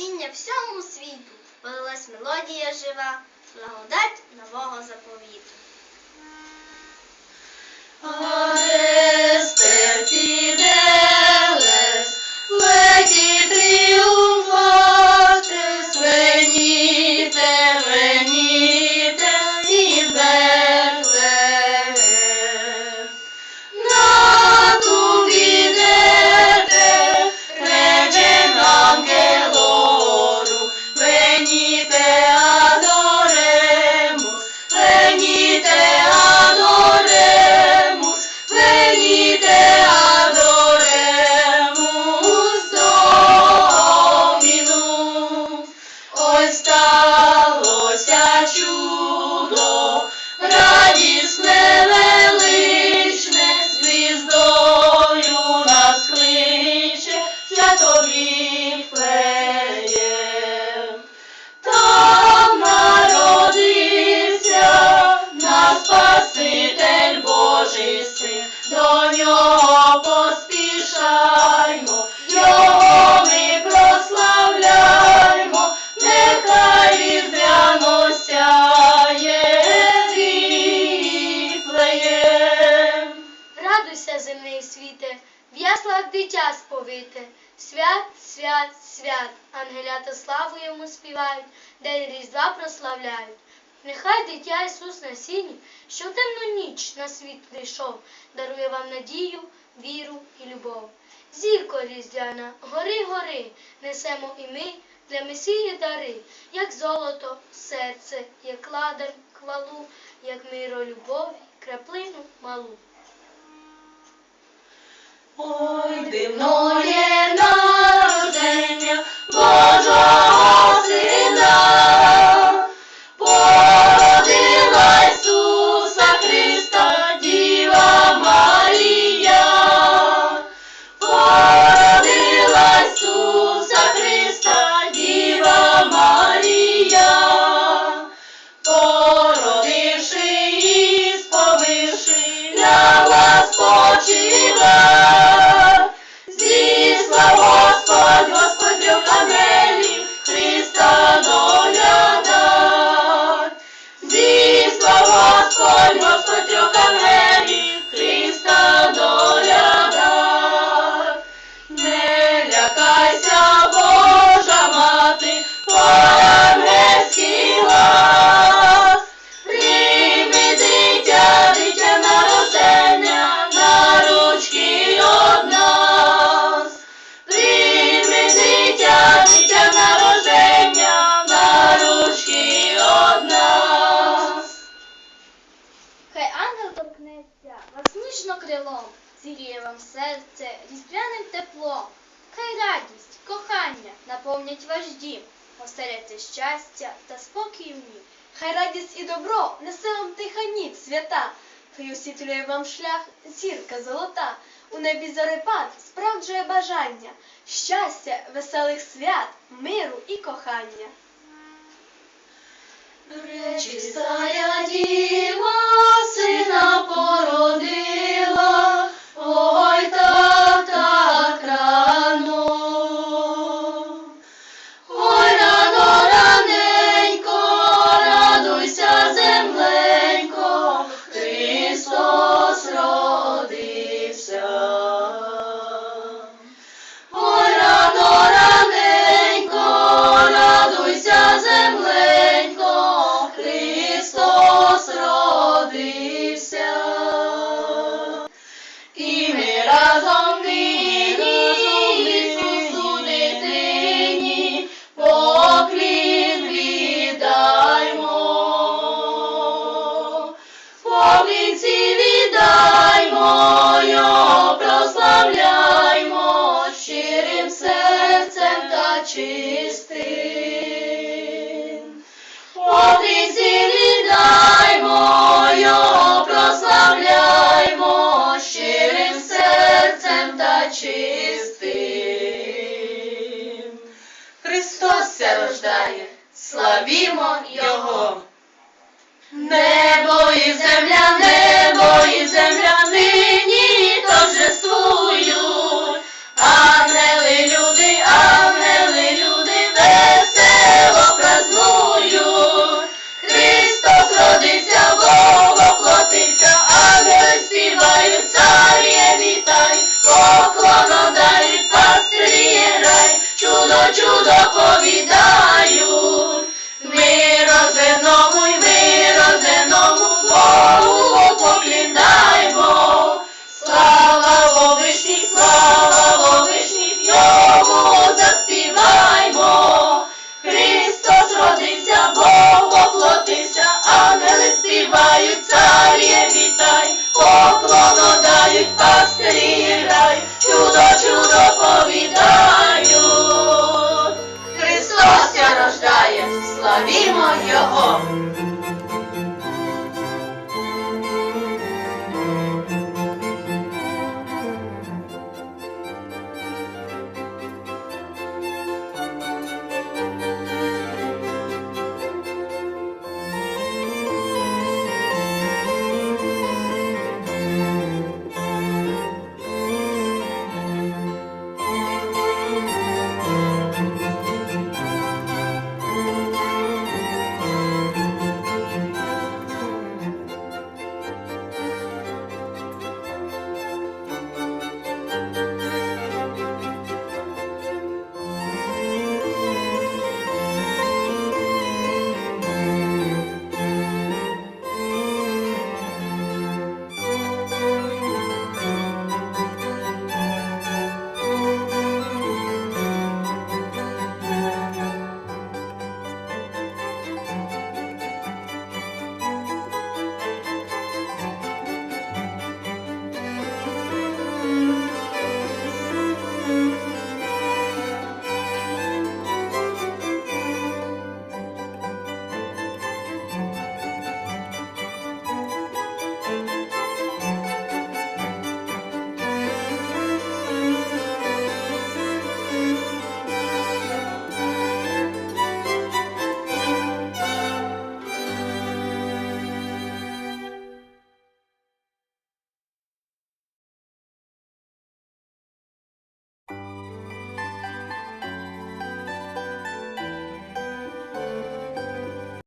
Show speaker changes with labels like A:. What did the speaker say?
A: спасіння всьому світу, полилась мелодія жива, благодать нового заповіту.
B: Орестер піделес, leti
A: ангелята славу йому співають, день Різдва прославляють. Нехай дитя Ісус на сіні, що в темну ніч на світ прийшов, дарує вам надію, віру і любов. Зірко різдвяна, гори, гори, несемо і ми для Месії дари, як золото, серце, як ладань, хвалу, як миро любові, краплину малу.
B: Ой, дивноє народження Божого Сина,
A: наповнять ваш дім, оселяться щастя та спокій в.
C: Хай радість і добро несе вам тиха ніч свята, хай освітлює вам шлях зірка золота, у небі зарепад справджує бажання, щастя, веселих свят, миру і кохання.
B: Пречистая діва сина породила, земля, небо і земля нині торжествують. Ангели, люди, ангели, люди весело празнують. Христос родився, Бог оплотився, ангели співають, царє вітай, поклону дають, рай, чудо, чудо повідають. Славімо його!